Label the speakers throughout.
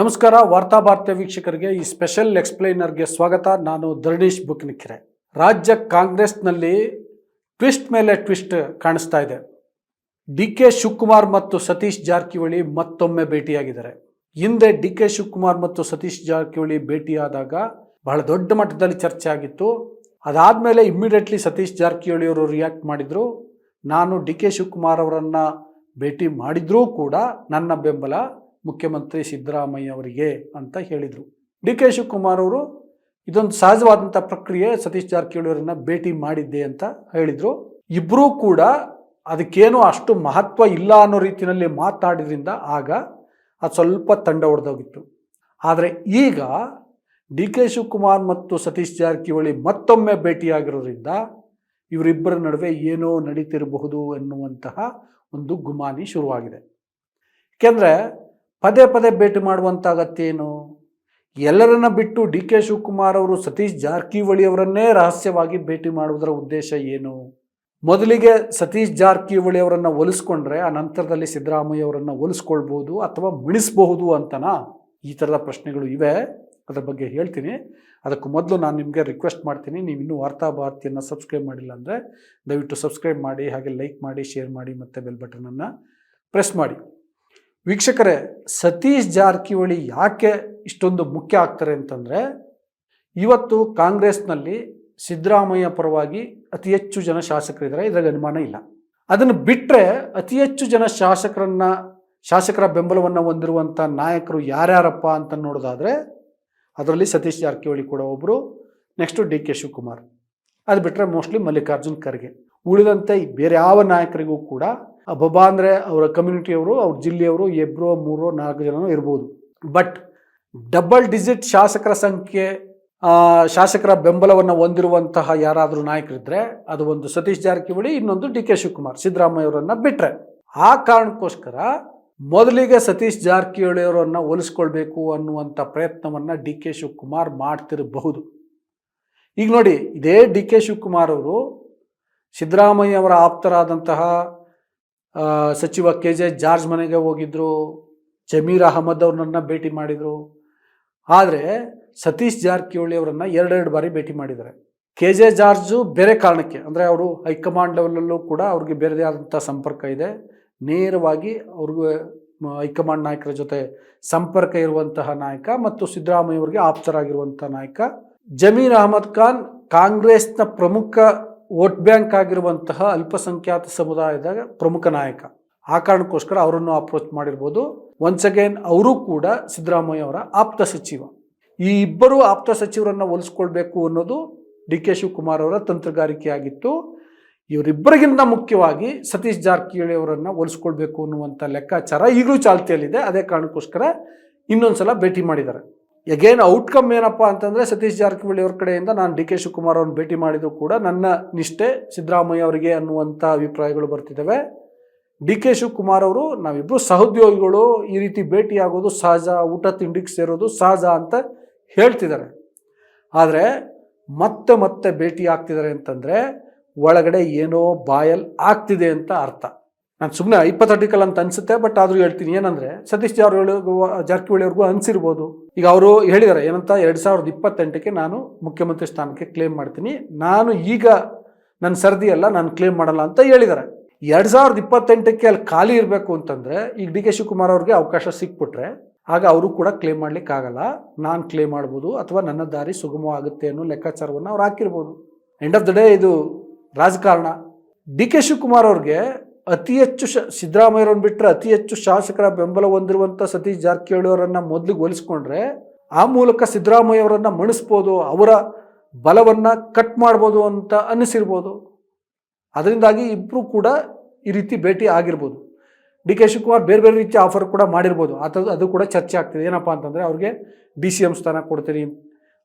Speaker 1: ನಮಸ್ಕಾರ, ವಾರ್ತಾ ಭಾರತ ವೀಕ್ಷಕರಿಗೆ ಈ ಸ್ಪೆಷಲ್ ಎಕ್ಸ್ಪ್ಲೈನರ್ಗೆ ಸ್ವಾಗತ. ನಾನು ಧರಣೀಶ್ ಬುಕ್ನಿಕೆರೆ ರಾಜ್ಯ ಕಾಂಗ್ರೆಸ್ನಲ್ಲಿ ಟ್ವಿಸ್ಟ್ ಮೇಲೆ ಟ್ವಿಸ್ಟ್ ಕಾಣಿಸ್ತಾ ಇದೆ. ಡಿ ಕೆ ಶಿವಕುಮಾರ್ ಮತ್ತು ಸತೀಶ್ ಜಾರಕಿಹೊಳಿ ಮತ್ತೊಮ್ಮೆ ಭೇಟಿಯಾಗಿದ್ದಾರೆ. ಹಿಂದೆ ಡಿ ಕೆ ಶಿವಕುಮಾರ್ ಮತ್ತು ಸತೀಶ್ ಜಾರಕಿಹೊಳಿ ಭೇಟಿಯಾದಾಗ ಬಹಳ ದೊಡ್ಡ ಮಟ್ಟದಲ್ಲಿ ಚರ್ಚೆ ಆಗಿತ್ತು. ಅದಾದಮೇಲೆ ಇಮ್ಮಿಡಿಯೇಟ್ಲಿ ಸತೀಶ್ ಜಾರಕಿಹೊಳಿ ಅವರು ರಿಯಾಕ್ಟ್ ಮಾಡಿದರು. ನಾನು ಡಿ ಕೆ ಶಿವಕುಮಾರ್ ಅವರನ್ನು ಭೇಟಿ ಮಾಡಿದ್ರೂ ಕೂಡ ನನ್ನ ಬೆಂಬಲ ಮುಖ್ಯಮಂತ್ರಿ ಸಿದ್ದರಾಮಯ್ಯ ಅವರಿಗೆ ಅಂತ ಹೇಳಿದರು. ಡಿ ಕೆ ಶಿವಕುಮಾರ್ ಅವರು ಇದೊಂದು ಸಹಜವಾದಂಥ ಪ್ರಕ್ರಿಯೆ, ಸತೀಶ್ ಜಾರಕಿಹೊಳಿ ಅವರನ್ನ ಭೇಟಿ ಮಾಡಿದ್ದೆ ಅಂತ ಹೇಳಿದರು. ಇಬ್ಬರೂ ಕೂಡ ಅದಕ್ಕೇನು ಅಷ್ಟು ಮಹತ್ವ ಇಲ್ಲ ಅನ್ನೋ ರೀತಿಯಲ್ಲಿ ಮಾತಾಡಿದ್ರಿಂದ ಆಗ ಅದು ಸ್ವಲ್ಪ ತಂಡ ಹೊಡೆದೋಗಿತ್ತು ಆದರೆ ಈಗ ಡಿ ಕೆ ಶಿವಕುಮಾರ್ ಮತ್ತು ಸತೀಶ್ ಜಾರಕಿಹೊಳಿ ಮತ್ತೊಮ್ಮೆ ಭೇಟಿಯಾಗಿರೋದ್ರಿಂದ ಇವರಿಬ್ಬರ ನಡುವೆ ಏನೋ ನಡೀತಿರಬಹುದು ಎನ್ನುವಂತಹ ಒಂದು ಗುಮಾನಿ ಶುರುವಾಗಿದೆ. ಏಕೆಂದರೆ ಪದೇ ಪದೇ ಭೇಟಿ ಮಾಡುವಂಥ ಅಗತ್ಯ ಏನು? ಎಲ್ಲರನ್ನ ಬಿಟ್ಟು ಡಿ ಕೆ ಶಿವಕುಮಾರ್ ಅವರು ಸತೀಶ್ ಜಾರಕಿಹೊಳಿ ಅವರನ್ನೇ ರಹಸ್ಯವಾಗಿ ಭೇಟಿ ಮಾಡುವುದರ ಉದ್ದೇಶ ಏನು? ಮೊದಲಿಗೆ ಸತೀಶ್ ಜಾರಕಿಹೊಳಿ ಅವರನ್ನು ಒಲಿಸ್ಕೊಂಡ್ರೆ, ಆ ನಂತರದಲ್ಲಿ ಸಿದ್ದರಾಮಯ್ಯ ಅವರನ್ನು ಒಲಿಸ್ಕೊಳ್ಬೋದು ಅಥವಾ ಮಿಣಿಸ್ಬಹುದು ಅಂತನಾ? ಈ ಥರದ ಪ್ರಶ್ನೆಗಳು ಇವೆ. ಅದರ ಬಗ್ಗೆ ಹೇಳ್ತೀನಿ. ಅದಕ್ಕೂ ಮೊದಲು ನಾನು ನಿಮಗೆ ರಿಕ್ವೆಸ್ಟ್ ಮಾಡ್ತೀನಿ. ನೀವು ಇನ್ನೂ ವಾರ್ತಾ ಭಾರತಿಯನ್ನು ಸಬ್ಸ್ಕ್ರೈಬ್ ಮಾಡಿಲ್ಲ ಅಂದರೆ ದಯವಿಟ್ಟು ಸಬ್ಸ್ಕ್ರೈಬ್ ಮಾಡಿ, ಹಾಗೆ ಲೈಕ್ ಮಾಡಿ ಶೇರ್ ಮಾಡಿ ಮತ್ತು ಬೆಲ್ ಬಟನನ್ನು ಪ್ರೆಸ್ ಮಾಡಿ. ವೀಕ್ಷಕರೇ, ಸತೀಶ್ ಜಾರಕಿಹೊಳಿ ಯಾಕೆ ಇಷ್ಟೊಂದು ಮುಖ್ಯ ಆಗ್ತಾರೆ ಅಂತಂದರೆ, ಇವತ್ತು ಕಾಂಗ್ರೆಸ್ನಲ್ಲಿ ಸಿದ್ದರಾಮಯ್ಯ ಪರವಾಗಿ ಅತಿ ಹೆಚ್ಚು ಜನ ಶಾಸಕರಿದ್ದಾರೆ ಇದ್ರಾಗ ಅನುಮಾನ ಇಲ್ಲ. ಅದನ್ನು ಬಿಟ್ಟರೆ ಅತಿ ಹೆಚ್ಚು ಜನ ಶಾಸಕರನ್ನ, ಶಾಸಕರ ಬೆಂಬಲವನ್ನು ಹೊಂದಿರುವಂಥ ನಾಯಕರು ಯಾರ್ಯಾರಪ್ಪ ಅಂತ ನೋಡೋದಾದರೆ, ಅದರಲ್ಲಿ ಸತೀಶ್ ಜಾರಕಿಹೊಳಿ ಕೂಡ ಒಬ್ಬರು ನೆಕ್ಸ್ಟು ಡಿ ಕೆ ಶಿವಕುಮಾರ್. ಅದು ಬಿಟ್ಟರೆ ಮೋಸ್ಟ್ಲಿ ಮಲ್ಲಿಕಾರ್ಜುನ್ ಖರ್ಗೆ. ಉಳಿದಂತೆ ಬೇರೆ ಯಾವ ನಾಯಕರಿಗೂ ಕೂಡ ಅಬ್ಬಬ್ಬಾ ಅಂದರೆ ಅವರ ಕಮ್ಯುನಿಟಿಯವರು ಅವ್ರ ಜಿಲ್ಲೆಯವರು ಇಬ್ಬರು ಮೂರೋ ನಾಲ್ಕು ಜನನೂ ಇರ್ಬೋದು. ಬಟ್ ಡಬಲ್ ಡಿಜಿಟ್ ಶಾಸಕರ ಸಂಖ್ಯೆ ಆ, ಶಾಸಕರ ಬೆಂಬಲವನ್ನು ಹೊಂದಿರುವಂತಹ ಯಾರಾದರೂ ನಾಯಕರಿದ್ದರೆ ಅದು ಒಂದು ಸತೀಶ್ ಜಾರಕಿಹೊಳಿ ಇನ್ನೊಂದು ಡಿ ಕೆ ಶಿವಕುಮಾರ್ ಸಿದ್ದರಾಮಯ್ಯ ಅವರನ್ನು ಬಿಟ್ಟರೆ ಆ ಕಾರಣಕ್ಕೋಸ್ಕರ ಮೊದಲಿಗೆ ಸತೀಶ್ ಜಾರಕಿಹೊಳಿ ಅವರನ್ನು ಹೋಲಿಸ್ಕೊಳ್ಬೇಕು ಅನ್ನುವಂಥ ಪ್ರಯತ್ನವನ್ನು ಡಿ ಕೆ ಶಿವಕುಮಾರ್ ಮಾಡ್ತಿರಬಹುದು. ಈಗ ನೋಡಿ ಇದೇ ಡಿ ಕೆ ಶಿವಕುಮಾರ್ ಅವರು ಸಿದ್ದರಾಮಯ್ಯ ಅವರ ಆಪ್ತರಾದಂತಹ ಆ, ಸಚಿವ ಕೆ ಜೆ ಜಾರ್ಜ್ ಮನೆಗೆ ಹೋಗಿದ್ರು, ಜಮೀರ್ ಅಹಮದ್ ಅವ್ರನ್ನ ಭೇಟಿ ಮಾಡಿದರು. ಆದರೆ ಸತೀಶ್ ಜಾರಕಿಹೊಳಿ ಅವರನ್ನು ಎರಡೆರಡು ಬಾರಿ ಭೇಟಿ ಮಾಡಿದ್ದಾರೆ. ಕೆ ಜೆ ಜಾರ್ಜು ಬೇರೆ ಕಾರಣಕ್ಕೆ, ಅಂದರೆ ಅವರು ಹೈಕಮಾಂಡ್ ಲೆವೆಲಲ್ಲೂ ಕೂಡ ಅವ್ರಿಗೆ ಬೇರೆದೇ ಆದಂಥ ಸಂಪರ್ಕ ಇದೆ. ನೇರವಾಗಿ ಅವ್ರಿಗೆ ಹೈಕಮಾಂಡ್ ನಾಯಕರ ಜೊತೆ ಸಂಪರ್ಕ ಇರುವಂತಹ ನಾಯಕ ಮತ್ತು ಸಿದ್ದರಾಮಯ್ಯ ಅವರಿಗೆ ಆಪ್ತರಾಗಿರುವಂಥ ನಾಯಕ. ಜಮೀರ್ ಅಹಮದ್ ಖಾನ್ ಕಾಂಗ್ರೆಸ್ನ ಪ್ರಮುಖ ವೋಟ್ ಬ್ಯಾಂಕ್ ಆಗಿರುವಂತಹ ಅಲ್ಪಸಂಖ್ಯಾತ ಸಮುದಾಯದ ಪ್ರಮುಖ ನಾಯಕ. ಆ ಕಾರಣಕ್ಕೋಸ್ಕರ ಅವರನ್ನು ಅಪ್ರೋಚ್ ಮಾಡಿರ್ಬೋದು. ಒನ್ಸ್ ಅಗೇನ್ ಅವರು ಕೂಡ ಸಿದ್ದರಾಮಯ್ಯ ಅವರ ಆಪ್ತ ಸಚಿವ. ಈ ಇಬ್ಬರು ಆಪ್ತ ಸಚಿವರನ್ನು ಹೋಲಿಸ್ಕೊಳ್ಬೇಕು ಅನ್ನೋದು ಡಿ ಕೆ ಶಿವಕುಮಾರ್ ಅವರ ತಂತ್ರಗಾರಿಕೆಯಾಗಿತ್ತು. ಇವರಿಬ್ಬರಿಗಿಂತ ಮುಖ್ಯವಾಗಿ ಸತೀಶ್ ಜಾರಕಿಹೊಳಿ ಅವರನ್ನು ಹೋಲಿಸ್ಕೊಳ್ಬೇಕು ಅನ್ನುವಂಥ ಲೆಕ್ಕಾಚಾರ ಈಗಲೂ ಚಾಲ್ತಿಯಲ್ಲಿದೆ. ಅದೇ ಕಾರಣಕ್ಕೋಸ್ಕರ ಇನ್ನೊಂದು ಸಲ ಭೇಟಿ ಮಾಡಿದ್ದಾರೆ. ಎಗೇನ್ ಔಟ್ಕಮ್ ಏನಪ್ಪ ಅಂತಂದರೆ ಸತೀಶ್ ಜಾರಕಿಹೊಳಿ ಅವ್ರ ಕಡೆಯಿಂದ ನಾನು ಡಿ ಕೆ ಶಿವಕುಮಾರ್ ಅವ್ರನ್ನ ಭೇಟಿ ಮಾಡಿದ್ರು ಕೂಡ ನನ್ನ ನಿಷ್ಠೆ ಸಿದ್ದರಾಮಯ್ಯ ಅವರಿಗೆ ಅನ್ನುವಂಥ ಅಭಿಪ್ರಾಯಗಳು ಬರ್ತಿದ್ದಾವೆ. ಡಿ ಕೆ ಶಿವಕುಮಾರ್ ಅವರು ನಾವಿಬ್ಬರು ಸಹೋದ್ಯೋಗಿಗಳು, ಈ ರೀತಿ ಭೇಟಿಯಾಗೋದು ಸಹಜ, ಊಟ ತಿಂಡಿಗೆ ಸೇರೋದು ಸಹಜ ಅಂತ ಹೇಳ್ತಿದ್ದಾರೆ. ಆದರೆ ಮತ್ತೆ ಮತ್ತೆ ಭೇಟಿ ಆಗ್ತಿದ್ದಾರೆ ಅಂತಂದರೆ ಒಳಗಡೆ ಏನೋ ಬಾಯಲ್ ಆಗ್ತಿದೆ ಅಂತ ಅರ್ಥ. ನಾನು ಸುಮ್ಮನೆ ಐಪಥಟಿಕಲ್ ಅಂತ ಅನ್ಸುತ್ತೆ ಬಟ್ ಆದರೂ ಹೇಳ್ತೀನಿ ಏನಂದ್ರೆ, ಸತೀಶ್ ಜಾರಕಿಹೊಳಿ ಜಾರಕಿಹೊಳಿ ಅವ್ರಿಗೂ ಅನಿಸಿರ್ಬೋದು. ಈಗ ಅವರು ಹೇಳಿದ್ದಾರೆ ಏನಂತ ಎರಡು ಸಾವಿರದ ಇಪ್ಪತ್ತೆಂಟಕ್ಕೆ ನಾನು ಮುಖ್ಯಮಂತ್ರಿ ಸ್ಥಾನಕ್ಕೆ ಕ್ಲೇಮ್ ಮಾಡ್ತೀನಿ. ನಾನು ಈಗ ನನ್ನ ಸರದಿ ಅಲ್ಲ, ನಾನು ಕ್ಲೇಮ್ ಮಾಡಲ್ಲ ಅಂತ ಹೇಳಿದ್ದಾರೆ ಎರಡು ಸಾವಿರದ ಇಪ್ಪತ್ತೆಂಟಕ್ಕೆ ಅಲ್ಲಿ ಖಾಲಿ ಇರಬೇಕು ಅಂತಂದರೆ, ಈಗ ಡಿ ಕೆ ಶಿವಕುಮಾರ್ ಅವ್ರಿಗೆ ಅವಕಾಶ ಸಿಕ್ಬಿಟ್ರೆ, ಆಗ ಅವರು ಕೂಡ ಕ್ಲೇಮ್ ಮಾಡ್ಲಿಕ್ಕೆ ಆಗಲ್ಲ. ನಾನು ಕ್ಲೇಮ್ ಮಾಡ್ಬೋದು, ಅಥವಾ ನನ್ನ ದಾರಿ ಸುಗಮವಾಗುತ್ತೆ ಅನ್ನೋ ಲೆಕ್ಕಾಚಾರವನ್ನು ಅವ್ರು ಹಾಕಿರ್ಬೋದು. ಎಂಡ್ ಆಫ್ ದ ಡೇ ಇದು ರಾಜಕಾರಣ. ಡಿ ಕೆ ಶಿವಕುಮಾರ್ ಅವ್ರಿಗೆ ಅತಿ ಹೆಚ್ಚು ಶ ಸಿದ್ದರಾಮಯ್ಯವ್ರನ್ನ ಬಿಟ್ಟರೆ ಅತಿ ಹೆಚ್ಚು ಶಾಸಕರ ಬೆಂಬಲ ಹೊಂದಿರುವಂಥ ಸತೀಶ್ ಜಾರಕಿಹೊಳಿ ಅವರನ್ನು ಮೊದಲಿಗೆ ಹೋಲಿಸ್ಕೊಂಡ್ರೆ ಆ ಮೂಲಕ ಸಿದ್ದರಾಮಯ್ಯ ಅವರನ್ನು ಮಣಿಸ್ಬೋದು, ಅವರ ಬಲವನ್ನು ಕಟ್ ಮಾಡ್ಬೋದು ಅಂತ ಅನ್ನಿಸಿರ್ಬೋದು. ಅದರಿಂದಾಗಿ ಇಬ್ಬರು ಕೂಡ ಈ ರೀತಿ ಭೇಟಿ ಆಗಿರ್ಬೋದು. ಡಿ ಕೆ ಶಿವಕುಮಾರ್ ಬೇರೆ ಬೇರೆ ರೀತಿಯ ಆಫರ್ ಕೂಡ ಮಾಡಿರ್ಬೋದು. ಅದು ಅದು ಕೂಡ ಚರ್ಚೆ ಆಗ್ತಿದೆ. ಏನಪ್ಪ ಅಂತಂದರೆ ಅವ್ರಿಗೆ ಡಿ ಸಿ ಎಂ ಸ್ಥಾನ ಕೊಡ್ತೀನಿ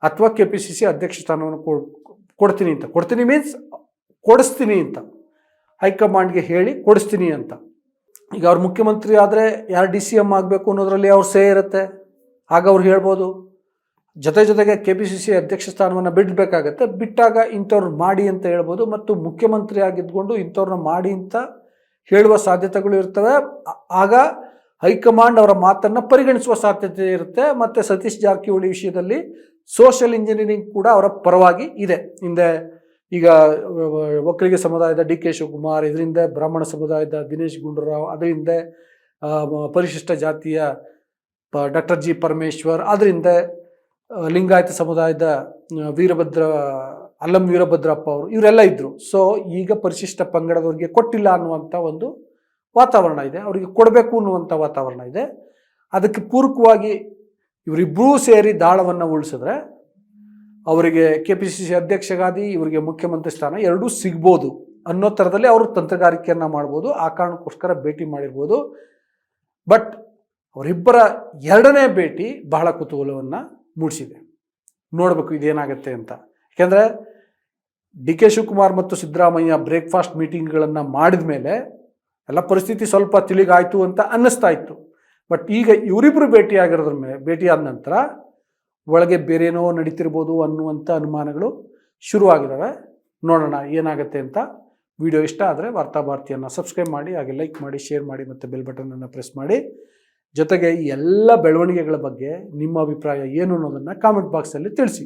Speaker 1: ಅಥವಾ ಕೆ ಪಿ ಸಿ ಸಿ ಅಧ್ಯಕ್ಷ ಸ್ಥಾನವನ್ನು ಕೊಡ್ತೀನಿ ಅಂತ. ಕೊಡ್ತೀನಿ ಮೀನ್ಸ್ ಕೊಡಿಸ್ತೀನಿ ಅಂತ. ಹೈಕಮಾಂಡ್ಗೆ ಹೇಳಿ ಕೊಡಿಸ್ತೀನಿ ಅಂತ. ಈಗ ಅವ್ರು ಮುಖ್ಯಮಂತ್ರಿ ಆದರೆ ಯಾರು ಡಿ ಸಿ ಎಂ ಆಗಬೇಕು ಅನ್ನೋದ್ರಲ್ಲಿ ಅವ್ರು ಸೇ ಇರುತ್ತೆ. ಆಗ ಅವ್ರು ಹೇಳ್ಬೋದು. ಜೊತೆ ಜೊತೆಗೆ ಕೆ ಪಿ ಸಿ ಸಿ ಅಧ್ಯಕ್ಷ ಸ್ಥಾನವನ್ನು ಬಿಡಬೇಕಾಗತ್ತೆ. ಬಿಟ್ಟಾಗ ಇಂಥವ್ರು ಮಾಡಿ ಅಂತ ಹೇಳ್ಬೋದು. ಮತ್ತು ಮುಖ್ಯಮಂತ್ರಿ ಆಗಿದ್ಕೊಂಡು ಇಂಥವ್ರನ್ನ ಮಾಡಿ ಅಂತ ಹೇಳುವ ಸಾಧ್ಯತೆಗಳು ಇರ್ತವೆ. ಆಗ ಹೈಕಮಾಂಡ್ ಅವರ ಮಾತನ್ನು ಪರಿಗಣಿಸುವ ಸಾಧ್ಯತೆ ಇರುತ್ತೆ. ಮತ್ತು ಸತೀಶ್ ಜಾರಕಿಹೊಳಿ ವಿಷಯದಲ್ಲಿ ಸೋಷಿಯಲ್ ಇಂಜಿನಿಯರಿಂಗ್ ಕೂಡ ಅವರ ಪರವಾಗಿ ಇದೆ. ಹಿಂದೆ ಈಗ ಒಕ್ಕಲಿಗೆ ಸಮುದಾಯದ ಡಿ ಕೆ ಶಿವಕುಮಾರ್, ಇದರಿಂದ ಬ್ರಾಹ್ಮಣ ಸಮುದಾಯದ ದಿನೇಶ್ ಗುಂಡೂರಾವ್, ಅದರಿಂದ ಪರಿಶಿಷ್ಟ ಜಾತಿಯ ಡಾಕ್ಟರ್ ಜಿ ಪರಮೇಶ್ವರ್ ಅದರಿಂದ ಲಿಂಗಾಯತ ಸಮುದಾಯದ ವೀರಭದ್ರ, ಅಲ್ಲಂ ವೀರಭದ್ರಪ್ಪ ಅವರು, ಇವರೆಲ್ಲ ಇದ್ದರು ಸೊ ಈಗ ಪರಿಶಿಷ್ಟ ಪಂಗಡದವರಿಗೆ ಕೊಟ್ಟಿಲ್ಲ ಅನ್ನುವಂಥ ಒಂದು ವಾತಾವರಣ ಇದೆ. ಅವರಿಗೆ ಕೊಡಬೇಕು ಅನ್ನುವಂಥ ವಾತಾವರಣ ಇದೆ. ಅದಕ್ಕೆ ಪೂರಕವಾಗಿ ಇವರಿಬ್ಬರೂ ಸೇರಿ ದಾಳವನ್ನು ಉಳಿಸಿದ್ರೆ ಅವರಿಗೆ ಕೆ ಪಿ ಸಿ ಸಿ ಅಧ್ಯಕ್ಷಗಾದಿ ಇವರಿಗೆ ಮುಖ್ಯಮಂತ್ರಿ ಸ್ಥಾನ ಎರಡೂ ಸಿಗ್ಬೋದು ಅನ್ನೋ ಥರದಲ್ಲಿ ಅವರು ತಂತ್ರಗಾರಿಕೆಯನ್ನು ಮಾಡ್ಬೋದು, ಆ ಕಾರಣಕ್ಕೋಸ್ಕರ ಭೇಟಿ ಮಾಡಿರ್ಬೋದು. ಬಟ್ ಅವರಿಬ್ಬರ ಎರಡನೇ ಭೇಟಿ ಬಹಳ ಕುತೂಹಲವನ್ನು ಮೂಡಿಸಿದೆ. ನೋಡಬೇಕು ಇದೇನಾಗುತ್ತೆ ಅಂತ. ಯಾಕೆಂದರೆ ಡಿ ಕೆ ಶಿವಕುಮಾರ್ ಮತ್ತು ಸಿದ್ದರಾಮಯ್ಯ ಬ್ರೇಕ್ಫಾಸ್ಟ್ ಮೀಟಿಂಗ್ಗಳನ್ನು ಮಾಡಿದ ಮೇಲೆ ಎಲ್ಲ ಪರಿಸ್ಥಿತಿ ಸ್ವಲ್ಪ ತಿಳಿಗಾಯಿತು ಅಂತ ಅನ್ನಿಸ್ತಾ ಇತ್ತು. ಬಟ್ ಈಗ ಇವರಿಬ್ಬರು ಭೇಟಿಯಾಗಿರೋದ್ರ ಮೇಲೆ ಭೇಟಿಯಾದ ನಂತರ ಒಳಗೆ ಬೇರೇನೋ ನಡೀತಿರ್ಬೋದು ಅನ್ನುವಂಥ ಅನುಮಾನಗಳು ಶುರುವಾಗಿದ್ದಾವೆ ನೋಡೋಣ ಏನಾಗುತ್ತೆ ಅಂತ. ವಿಡಿಯೋ ಇಷ್ಟ ಆದರೆ ವಾರ್ತಾ ಭಾರತಿಯನ್ನು ಸಬ್ಸ್ಕ್ರೈಬ್ ಮಾಡಿ, ಹಾಗೆ ಲೈಕ್ ಮಾಡಿ ಶೇರ್ ಮಾಡಿ ಮತ್ತು ಬೆಲ್ ಬಟನನ್ನು ಪ್ರೆಸ್ ಮಾಡಿ. ಜೊತೆಗೆ ಎಲ್ಲ ಬೆಳವಣಿಗೆಗಳ ಬಗ್ಗೆ ನಿಮ್ಮ ಅಭಿಪ್ರಾಯ ಏನು ಅನ್ನೋದನ್ನು ಕಾಮೆಂಟ್ ಬಾಕ್ಸಲ್ಲಿ ತಿಳಿಸಿ.